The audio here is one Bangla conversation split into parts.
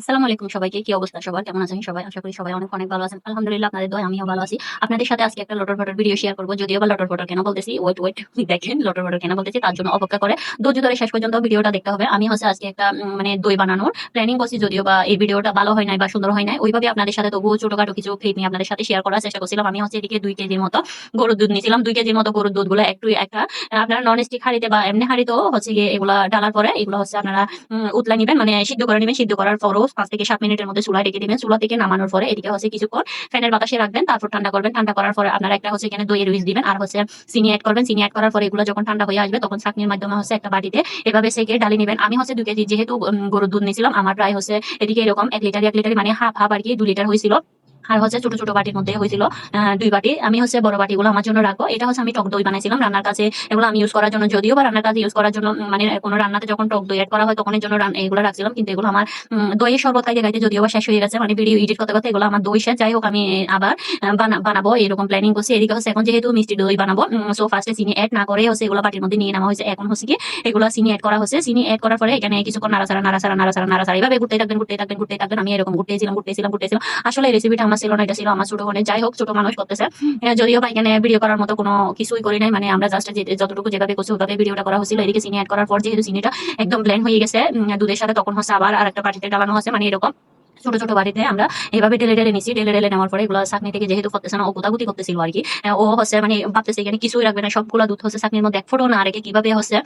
আসসালামু আলাইকুম সবাইকে, কি অবস্থা সবার? কেমন আছেন সবাই? আশা করি সবাই অনেক অনেক ভালো আছেন। আলহামদুলিল্লাহ, আপনাদের দয়, আমিও ভালো আছি। আপনাদের সাথে আজকে একটা লটর ফটর ভিডিও শেয়ার করব। যদিও বা লটর ফটর কেন বলতেছি? ওয়েট ওয়েট দেখেন লটর ফটর কেন বলতেছি, তার জন্য অপেক্ষা করে। ধৈর্য ধরে শেষ পর্যন্ত ভিডিওটা দেখতে হবে। আমি হচ্ছে আজকে একটা মানে দই বানানোর প্ল্যানিং করছি। যদিও বা এই ভিডিওটা ভালো হয় নাই বা সুন্দর হয় নাই, ওইভাবে আপনাদের সাথে তবুও ছোটখাটো কিছু ক্লিপ নিয়ে আপনাদের সাথে শেয়ার করার চেষ্টা করছিলাম। আমি হচ্ছে এদিকে দুই কেজির মতো গরুর দুধ নিয়েছিলাম। দুই কেজির মতো গরুর দুধগুলো একটু, একটা, আপনারা নন স্টিক হাড়িতে বা এমনি হাড়িতেও হচ্ছে গিয়ে এগুলা ডালার পরে এগুলো হচ্ছে আপনারা উতলা নিবেন মানে সিদ্ধ করে নেবেন। সিদ্ধ করার পরও পাঁচ থেকে সাত মিনিটের মধ্যে চুলায় রেখে দিবেন। চুলা থেকে নামানোর পরে এদিকে হচ্ছে কিছুক্ষণ ফ্যানের বাতাসে রাখবেন, তারপর ঠান্ডা করবেন। ঠান্ডা করার পরে আপনারা একটা হচ্ছে এখানে দইয়ের রুইস দিবেন আর হচ্ছে চিনি অ্যাড করবেন। চিনি অ্যাড করার পরে এগুলো যখন ঠান্ডা হয়ে আসবে, তখন চাকনির মাধ্যমে হচ্ছে একটা বাটিতে এভাবে সেকে ডালি নেবেন। আমি হচ্ছে দু কেজি, যেহেতু গরুর দুধ নিয়েছিলাম, আমার প্রায় হচ্ছে এদিকে এরকম এক লিটার এক লিটার মানে হাফ হাফ আর কি দু লিটার হয়েছিল। আর হচ্ছে ছোট ছোট বাটির মধ্যে হয়েছিল দুই বাটি। আমি হচ্ছে বড় বাটিগুলো আমার জন্য রাখব। এটা হচ্ছে আমি টক দই বানাইছিলাম রান্নার কাছে। এগুলো আমি ইউজ করার জন্য যদিও বা রান্নার কাছে ইউজ করার জন্য মানে কোনো রান্নাতে যখন টক দই অ্যাড করা হয় তখন জন্য এগুলো রাখছিলাম। কিন্তু এগুলো আমার দইয়ের শরবত খাইতে খাইতে যদিও বা শেষ হয়ে গেছে মানে ভিডিও এডিট করতে করতে এগুলো আমার দই শেষ। যাই হোক, আমি আবার বানাবো। এরকম প্ল্যানিং করছি। এদিকে হচ্ছে এখন যেহেতু মিষ্টি দই বানাবো সো ফার্স্টে চিনি অ্যাড না করে হচ্ছে এগুলো বাটির মধ্যে নিয়ে নেওয়া হয়েছে। এখন হচ্ছে কি, এগুলো চিনি অ্যাড করা হচ্ছে। চিনি অ্যাড করার পরে এখানে কিছুক্ষণ নাড়াচাড়া নাড়াচাড়া নাড়াচাড়া নাড়াচাড়া। এইভাবে ঘুরতে থাকবেন ঘুরতে থাকবেন ঘুরতে থাকবেন। আমি এরকম ঘুরতেছিলাম ঘুরতেছিলাম ঘুরতেছিলাম। আসলে রেসিপিটা আমার ছিল না এটা ছিল আমার ছোট বোনের। যাই হোক ছোট মানুষ করতেছে। যদিও বা এখানে ভিডিও করার মতো কোনো কিছুই করি নাই মানে আমরা জাস্ট যতটুকু যেভাবে করছি ওভাবে ভিডিওটা করা হয়েছিল। এদিকে সিনি অ্যাড করার পর যেহেতু সিনিটা একদম ব্ল্যান্ড হয়ে গেছে দুধের সাথে তখন হচ্ছে আবার আর একটা পার্টিতে ডালানো হচ্ছে মানে এরকম। ছোট ছোট বাড়িতে আমরা এভাবে ঢেলে ঢেলে নিছি ঢেলে ঢেলে নেওয়ার পরে এগুলো চাকনি থেকে যেহেতু করতেছে না, ও গোতাগুতি করতেছিল আর কি। ও হচ্ছে মানে ভাবতেছে এখানে কিছুই রাখবে না, সবগুলো দুধ হচ্ছে চাকনির মধ্যে এক ফোটো না রেখে কীভাবে হচ্ছে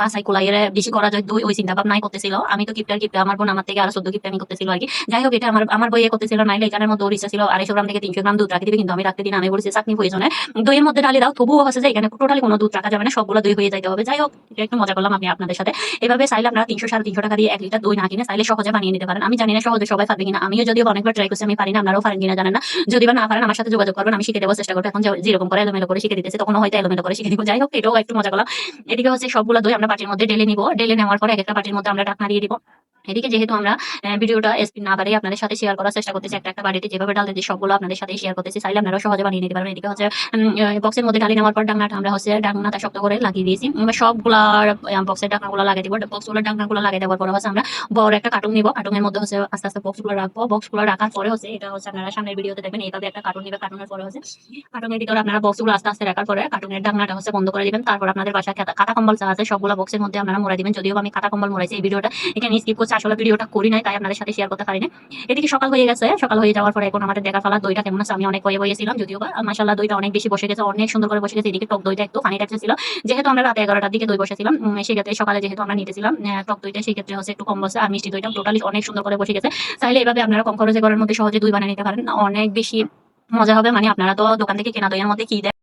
বাসাই কোলাইয়ের বেশি করা যায়, দুই ওই চিন্তা ভাবনাই করতেছিল। আমি তো কিপটার কিপটা, আমার বোন আমার থেকে আরও চোদ্দ কিপটা আমি করতেছিল আর কি। যাই হোক, এটা আমার আমার বইয়ে করতেছিল, নাইলে এখানের মধ্যে ওর ইচ্ছা ছিল আড়াইশো গ্রাম থেকে তিনশো গ্রাম দুধ রাখি দিবে, কিন্তু আমি রাখতে দিন, আমি বলেছি চাকনি প্রয়োজনে দইয়ের মধ্যে ডালি দাও, তবুও হচ্ছে যে এখানে টোটালি কোনো দুধ রাখা যাবে না, সবগুলো দই হয়ে যাইতে হবে। যাই হোক, এটা একটু মজা করলাম আমি আপনাদের সাথে। এভাবে চাইলে আপনারা তিনশো সাড়ে তিনশো টাকা দিয়ে এক লিটার দই না কিনে চাইলে সহজে বানিয়ে নিতে পারেন। আমি জানি না সহজে সবাই পারবে কিনা? আমিও যদিও অনেকবার ট্রাই করছি, আমি পারি না, আপনারাও পারেন কিনা, জানেন না? যদি বা না পারেন, আমার সাথে যোগাযোগ করবেন, আমি শিখে দেবো চেষ্টা করব। এখন যেরকম করে এলোমেলো করে শিখে দিতেছে তখন হয়তো এলোমেলো করে শিখে দিব। যাই হোক, এটাও একটু মজা করলাম এদিকে হচ্ছে সবগুলো দই আমরা পার্টির মধ্যে ডেলে নিব। ডেলে নেওয়ার পরে এক একটা পার্টির মধ্যে আমরা ঢাকনা দিয়ে দিব। এদিকে যেহেতু আমরা ভিডিওটা স্পিন না বাড়িয়ে আপনাদের সাথে শেয়ার করার চেষ্টা করতেছি একটা একটা বাড়িতে যেভাবে ডাল দিচ্ছি সবগুলো আপনাদের সাথে শেয়ার করতেছি। চাইলে আপনারা সহজে বানিয়ে নিতে পারবেন। এদিকে হচ্ছে বক্সের মধ্যে ঢালি নেওয়ার পর ডাকনাটা আমরা হচ্ছে ডাকনাটা শক্ত করে লাগিয়ে দিয়েছি। সবগুলার বক্সের ডাকনাগুলো লাগিয়ে দিব। বক্সগুলোর ডাকনাগুলো লাগিয়ে দেওয়ার পরে হচ্ছে আমরা বড় একটা কার্টুন নিব। কার্টুনের মধ্যে হচ্ছে আস্তে আস্তে বক্সগুলো রাখব। বক্সগুলো রাখার পরে হচ্ছে এটা হচ্ছে আপনারা সামনের ভিডিওতে দেখবেন, এইভাবে একটা কার্টুন নিবে। কার্টুনের পরে হচ্ছে কার্টুনের ভিতরে আপনারা বক্সগুলো আস্তে আস্তে রাখার পরে কার্টুনের ডাকনাটা হচ্ছে বন্ধ করে দিবেন। তারপর আপনাদের বাসায় খাতা কম্বল যা আছে, সবগুলো বক্সের মধ্যে আপনারা মোড়া দিবেন। যদিও আমি খাতা কম্বল মোড়াইছি, এই ভিডিওটা এখানে স্কিপ করছে। আসলে ভিডিওটা করি নাই, তাই আপনাদের সাথে শেয়ার করতে পারিনি। এদিকে সকাল হয়ে গেছে, সকাল হয়ে যাওয়ার পরে এখন আমাদের দেখা ফেলা দইটা কেমন আছে, আমি অনেক হয়ে বইয়েছিলাম, যদিও বা মাসাল্লাহ দইটা অনেক বেশি বসে গেছে, অনেক সুন্দর করে বসে গেছে, এদিকে টক দইটা একটু ফানি টাইপের ছিল। যেহেতু আমরা রাতে এগারোটার দিকে দই বসেছিলাম সেক্ষেত্রে সকালে যেহেতু আমরা নিতেছিলাম টক দইটা সেই ক্ষেত্রে হচ্ছে একটু কম বসে, আর মিষ্টি দইটা টোটালি অনেক সুন্দর করে বসে গেছে। চাইলে এভাবে আপনারা কম খরচে ঘরের মধ্যে সহজে দই বানিয়ে নিতে পারেন, অনেক বেশি মজা হবে মানে আপনারা তো দোকান থেকে কেনা দইয়ের মধ্যে কি দেয়